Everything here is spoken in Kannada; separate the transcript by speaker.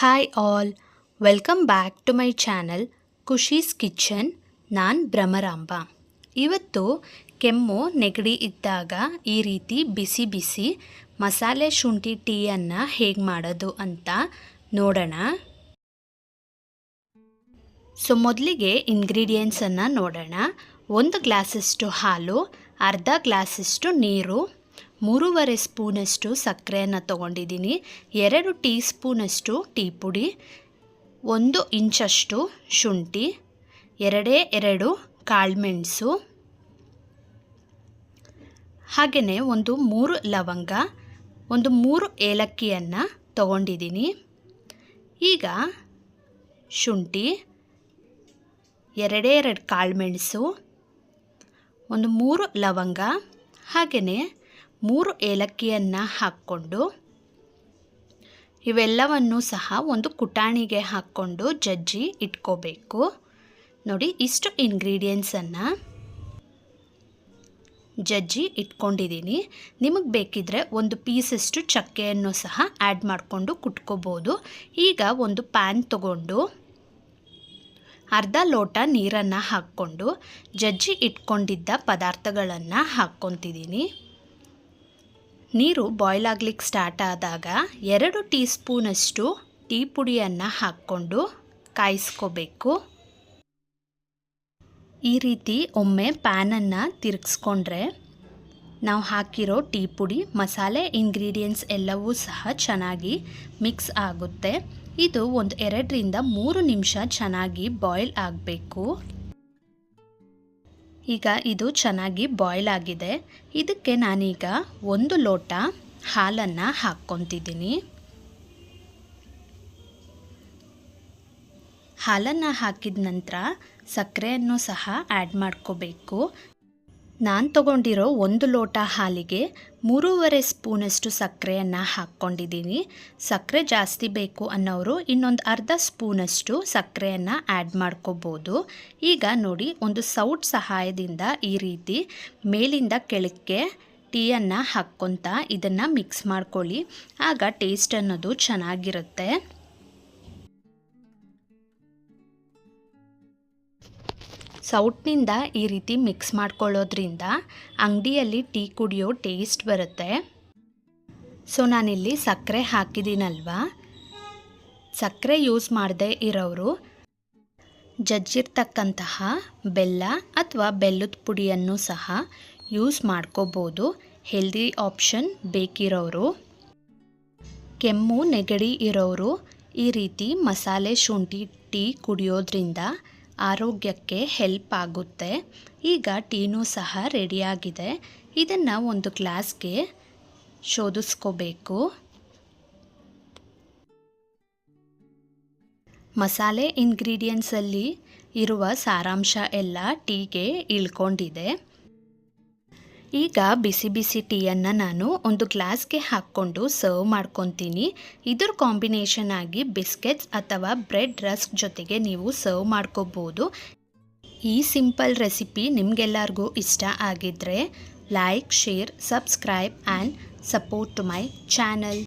Speaker 1: Hi all welcome back to my channel Khushi's kitchen ನಾನು ಭ್ರಮರಾಂಬ. ಇವತ್ತು ಕೆಮ್ಮು, ನೆಗಡಿ ಇದ್ದಾಗ ಈ ರೀತಿ ಬಿಸಿ ಬಿಸಿ ಮಸಾಲೆ ಶುಂಠಿ ಟೀಯನ್ನು ಹೇಗೆ ಮಾಡೋದು ಅಂತ ನೋಡೋಣ. ಸೊ ಮೊದಲಿಗೆ ಇಂಗ್ರೀಡಿಯೆಂಟ್ಸನ್ನು ನೋಡೋಣ. ಒಂದು ಗ್ಲಾಸಷ್ಟು ಹಾಲು, ಅರ್ಧ ಗ್ಲಾಸಷ್ಟು ನೀರು ಮೂರುವರೆ ಸ್ಪೂನಷ್ಟು ಸಕ್ಕರೆಯನ್ನು ತೊಗೊಂಡಿದ್ದೀನಿ. ಎರಡು ಟೀ ಸ್ಪೂನಷ್ಟು ಟೀ ಪುಡಿ, ಒಂದು ಇಂಚಷ್ಟು ಶುಂಠಿ, ಎರಡೇ ಎರಡು ಕಾಳುಮೆಣಸು ಹಾಗೆಯೇ ಒಂದು ಮೂರು ಲವಂಗ, ಒಂದು ಮೂರು ಏಲಕ್ಕಿಯನ್ನು ತಗೊಂಡಿದ್ದೀನಿ. ಈಗ ಶುಂಠಿ, ಎರಡೇ ಎರಡು ಕಾಳುಮೆಣಸು ಒಂದು ಮೂರು ಲವಂಗ ಹಾಗೆಯೇ ಮೂರು ಏಲಕ್ಕಿಯನ್ನು ಹಾಕ್ಕೊಂಡು ಇವೆಲ್ಲವನ್ನು ಸಹ ಒಂದು ಕುಟಾಣಿಗೆ ಹಾಕ್ಕೊಂಡು ಜಜ್ಜಿ ಇಟ್ಕೋಬೇಕು. ನೋಡಿ, ಇಷ್ಟು ಇಂಗ್ರೀಡಿಯೆಂಟ್ಸನ್ನು ಜಜ್ಜಿ ಇಟ್ಕೊಂಡಿದ್ದೀನಿ. ನಿಮಗೆ ಬೇಕಿದ್ರೆ ಒಂದು ಪೀಸಷ್ಟು ಚಕ್ಕೆಯನ್ನು ಸಹ ಆ್ಯಡ್ ಮಾಡಿಕೊಂಡು ಕುಟ್ಕೋಬೋದು. ಈಗ ಒಂದು ಪ್ಯಾನ್ ತಗೊಂಡು ಅರ್ಧ ಲೋಟ ನೀರನ್ನು ಹಾಕ್ಕೊಂಡು ಜಜ್ಜಿ ಇಟ್ಕೊಂಡಿದ್ದ ಪದಾರ್ಥಗಳನ್ನು ಹಾಕ್ಕೊತಿದ್ದೀನಿ. ನೀರು ಬಾಯ್ಲ್ ಆಗ್ಲಿಕ್ಕೆ ಸ್ಟಾರ್ಟ್ ಆದಾಗ ಎರಡು ಟೀ ಸ್ಪೂನಷ್ಟು ಟೀ ಪುಡಿಯನ್ನು ಹಾಕ್ಕೊಂಡು ಕಾಯಿಸ್ಕೋಬೇಕು. ಈ ರೀತಿ ಒಮ್ಮೆ ಪ್ಯಾನನ್ನು ತಿರುಗಿಸ್ಕೊಂಡ್ರೆ ನಾವು ಹಾಕಿರೋ ಟೀ ಪುಡಿ, ಮಸಾಲೆ ಇಂಗ್ರೀಡಿಯೆಂಟ್ಸ್ ಎಲ್ಲವೂ ಸಹ ಚೆನ್ನಾಗಿ ಮಿಕ್ಸ್ ಆಗುತ್ತೆ. ಇದು ಒಂದು ಎರಡರಿಂದ ಮೂರು ನಿಮಿಷ ಚೆನ್ನಾಗಿ ಬಾಯ್ಲ್ ಆಗಬೇಕು. ಈಗ ಇದು ಚೆನ್ನಾಗಿ ಬಾಯ್ಲ್ ಆಗಿದೆ. ಇದಕ್ಕೆ ನಾನೀಗ ಒಂದು ಲೋಟ ಹಾಲನ್ನು ಹಾಕ್ಕೊತಿದ್ದೀನಿ. ಹಾಲನ್ನು ಹಾಕಿದ ನಂತರ ಸಕ್ಕರೆಯನ್ನು ಸಹ ಆ್ಯಡ್ ಮಾಡ್ಕೋಬೇಕು. ನಾನು ತಗೊಂಡಿರೋ ಒಂದು ಲೋಟ ಹಾಲಿಗೆ ಮೂರುವರೆ ಸ್ಪೂನಷ್ಟು ಸಕ್ಕರೆಯನ್ನು ಹಾಕ್ಕೊಂಡಿದ್ದೀನಿ. ಸಕ್ಕರೆ ಜಾಸ್ತಿ ಬೇಕು ಅನ್ನೋರು ಇನ್ನೊಂದು ಅರ್ಧ ಸ್ಪೂನಷ್ಟು ಸಕ್ಕರೆಯನ್ನು ಆ್ಯಡ್ ಮಾಡ್ಕೋಬೋದು. ಈಗ ನೋಡಿ, ಒಂದು ಸೌಟ್ ಸಹಾಯದಿಂದ ಈ ರೀತಿ ಮೇಲಿಂದ ಕೆಳಕ್ಕೆ ಟೀಯನ್ನು ಹಾಕ್ಕೊತ ಇದನ್ನು ಮಿಕ್ಸ್ ಮಾಡ್ಕೊಳ್ಳಿ. ಆಗ ಟೇಸ್ಟ್ ಅನ್ನೋದು ಚೆನ್ನಾಗಿರುತ್ತೆ. ಸೌಟ್ನಿಂದ ಈ ರೀತಿ ಮಿಕ್ಸ್ ಮಾಡ್ಕೊಳ್ಳೋದ್ರಿಂದ ಅಂಗಡಿಯಲ್ಲಿ ಟೀ ಕುಡಿಯೋ ಟೇಸ್ಟ್ ಬರುತ್ತೆ. ಸೊ, ನಾನಿಲ್ಲಿ ಸಕ್ಕರೆ ಹಾಕಿದ್ದೀನಲ್ವಾ? ಸಕ್ಕರೆ ಯೂಸ್ ಮಾಡದೇ ಇರೋರು ಜಜ್ಜಿರ್ತಕ್ಕಂತಹ ಬೆಲ್ಲ ಅಥವಾ ಬೆಲ್ಲದ ಪುಡಿಯನ್ನು ಸಹ ಯೂಸ್ ಮಾಡ್ಕೋಬೋದು. ಹೆಲ್ದಿ ಆಪ್ಷನ್ ಬೇಕಿರೋರು ಕೆಮ್ಮು ನೆಗಡಿ ಇರೋರು ಈ ರೀತಿ ಮಸಾಲೆ ಶುಂಠಿ ಟೀ ಕುಡಿಯೋದ್ರಿಂದ ಆರೋಗ್ಯಕ್ಕೆ ಹೆಲ್ಪ್ ಆಗುತ್ತೆ. ಈಗ ಟೀನೂ ಸಹ ರೆಡಿಯಾಗಿದೆ ಇದನ್ನು ಒಂದು ಗ್ಲಾಸ್ಗೆ ಶೋಧಿಸ್ಕೋಬೇಕು. ಮಸಾಲೆ ಇಂಗ್ರೀಡಿಯೆಂಟ್ಸಲ್ಲಿ ಇರುವ ಸಾರಾಂಶ ಎಲ್ಲ ಟೀಗೆ ಇಳ್ಕೊಂಡಿದೆ. ಈಗ ಬಿಸಿ ಬಿಸಿ ಟೀಯನ್ನು ನಾನು ಒಂದು ಗ್ಲಾಸ್ಗೆ ಹಾಕ್ಕೊಂಡು ಸರ್ವ್ ಮಾಡ್ಕೊತೀನಿ. ಇದ್ರ ಕಾಂಬಿನೇಷನ್ ಆಗಿ ಬಿಸ್ಕೆಟ್ಸ್ ಅಥವಾ ಬ್ರೆಡ್ ರಸ್ಕ್ ಜೊತೆಗೆ ನೀವು ಸರ್ವ್ ಮಾಡ್ಕೋಬೋದು. ಈ ಸಿಂಪಲ್ ರೆಸಿಪಿ ನಿಮಗೆಲ್ಲರಿಗೂ ಇಷ್ಟ ಆಗಿದ್ದರೆ like, share, subscribe and support to my channel.